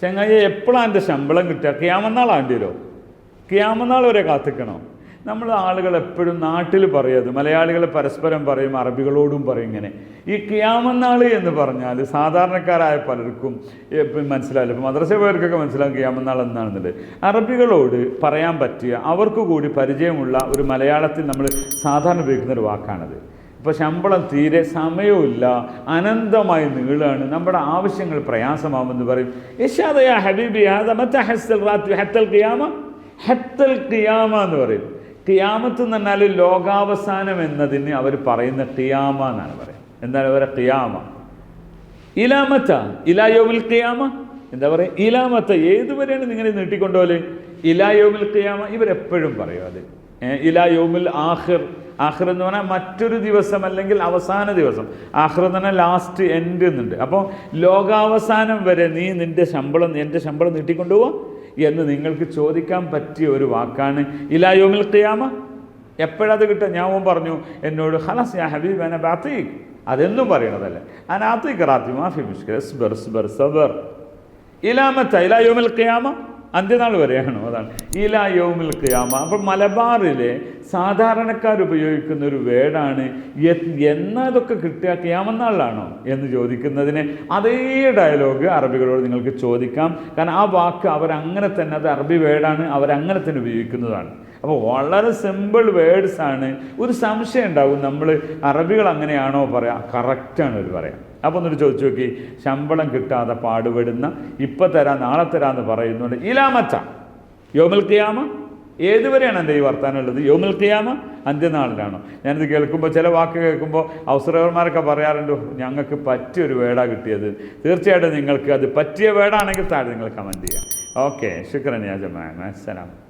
ചങ്ങായി എപ്പോഴാണ് എന്റെ ശമ്പളം കിട്ടുക? ക്യാമനാളാണ്ടി വരോ? ക്യാമനാൾ വരെ കാത്തിക്കണോ? നമ്മൾ ആളുകൾ എപ്പോഴും നാട്ടിൽ പറയത് മലയാളികൾ പരസ്പരം പറയും അറബികളോടും പറയും ഇങ്ങനെ. ഈ ക്യാമനാൾ എന്ന് പറഞ്ഞാൽ സാധാരണക്കാരായ പലർക്കും മനസ്സിലാവില്ല ഇപ്പം മദ്രസ പോയവർക്കൊക്കെ മനസ്സിലാവും ക്യാമനാൾ എന്നാണെന്നുണ്ട് അറബികളോട് പറയാൻ പറ്റിയ അവർക്ക് കൂടി പരിചയമുള്ള ഒരു മലയാളത്തിൽ നമ്മൾ സാധാരണ ഉപയോഗിക്കുന്ന ഒരു വാക്കാണത്. ഇപ്പോൾ ശമ്പളം തീരെ സമയമില്ല അനന്തമായി നീളാണ് നമ്മുടെ ആവശ്യങ്ങൾ പ്രയാസമാവുമെന്ന് പറയും. യശാദയാ ഹബീബി ഹത്തൽ ഖിയാമ? എന്ന് പറയും. ഖിയാമത്ത് എന്ന് പറഞ്ഞാൽ ലോകാവസാനം എന്നതിന് അവർ പറയുന്ന ഖിയാമ എന്നാണ് പറയുന്നത്. എന്താണ് അവരെ ഖിയാമ? ഇലാമത്ത ഇലായോവിൽ ഖിയാമ? എന്താ പറയുക? ഇലാമത്ത ഏതുവരെയാണ് നിങ്ങനെ നീട്ടിക്കൊണ്ടുപോലെ ഇലായോവിൽ ഖിയാമ? ഇവരെപ്പോഴും പറയും അത്. ഏ, ഇലായോമിൽ ആഹിർ ആഹിർ എന്ന് പറഞ്ഞാൽ മറ്റൊരു ദിവസം അല്ലെങ്കിൽ അവസാന ദിവസം. ആഹിർ എന്ന് പറഞ്ഞാൽ ലാസ്റ്റ് എൻഡ് എന്നുണ്ട്. അപ്പോൾ ലോകാവസാനം വരെ നീ നിന്റെ ശമ്പളം എന്റെ ശമ്പളം നീട്ടിക്കൊണ്ടുപോവാ എന്ന് നിങ്ങൾക്ക് ചോദിക്കാൻ പറ്റിയ ഒരു വാക്കാണ് ഇലാ യോമിൽ ഖിയാമ. എപ്പോഴത് കിട്ടുക? ഞാൻ പറഞ്ഞു എന്നോട് ഹലസ് യാ ഹബീബ് അന ബാത്തീഖ് അതെന്നും പറയണതല്ല. അനാത്തി കറാത്തി മാഫി മിഷ്കർ സബർ സ്ബർ സബർ. ഇലാമത്ത ഇലാ യോമിൽ ഖിയാമ. അന്ത്യനാൾ വരെയാണോ? അതാണ്. ഇലാ യോമിൽ ഖിയാമ അപ്പോൾ മലബാറിലെ സാധാരണക്കാർ ഉപയോഗിക്കുന്ന ഒരു വേർഡാണ് എന്നാ ഇതൊക്കെ കിട്ടുക എന്ന് ചോദിക്കുന്നതിന് അതേ ഡയലോഗ് അറബികളോട് നിങ്ങൾക്ക് ചോദിക്കാം. കാരണം ആ വാക്ക് അവരങ്ങനെ തന്നെ അത് അറബി വേർഡാണ് അവരങ്ങനെ തന്നെ ഉപയോഗിക്കുന്നതാണ്. അപ്പോൾ വളരെ സിമ്പിൾ വേർഡ്സ് ആണ്. ഒരു സംശയം ഉണ്ടാവും നമ്മൾ അറബികൾ അങ്ങനെയാണോ പറയാ? കറക്റ്റാണ് അവർ പറയാം. അപ്പോൾ ഒന്നൊരു ചോദിച്ചു നോക്കി. ശമ്പളം കിട്ടാതെ പാടുപെടുന്ന ഇപ്പം തരാം നാളെ തരാമെന്ന് പറയുന്നുണ്ട്. ഇലാമച്ച യോമിൽ ഖിയാമ. ഏതുവരെയാണ് എന്റെ ഈ വർത്താനം ഉള്ളത് യോമിൽ കിയാമ അന്ത്യനാളിലാണോ? ഞാനിത് കേൾക്കുമ്പോൾ ചില വാക്ക് കേൾക്കുമ്പോൾ അവസരവന്മാരൊക്കെ പറയാറുണ്ട് ഞങ്ങൾക്ക് പറ്റിയ ഒരു വേടാ കിട്ടിയത്. തീർച്ചയായിട്ടും നിങ്ങൾക്ക് അത് പറ്റിയ വേടാണെങ്കിൽ താഴെ നിങ്ങൾ കമന്റ് ചെയ്യാം. ഓക്കെ ശുക്രൻ യാ ജമാ അസ്സലാം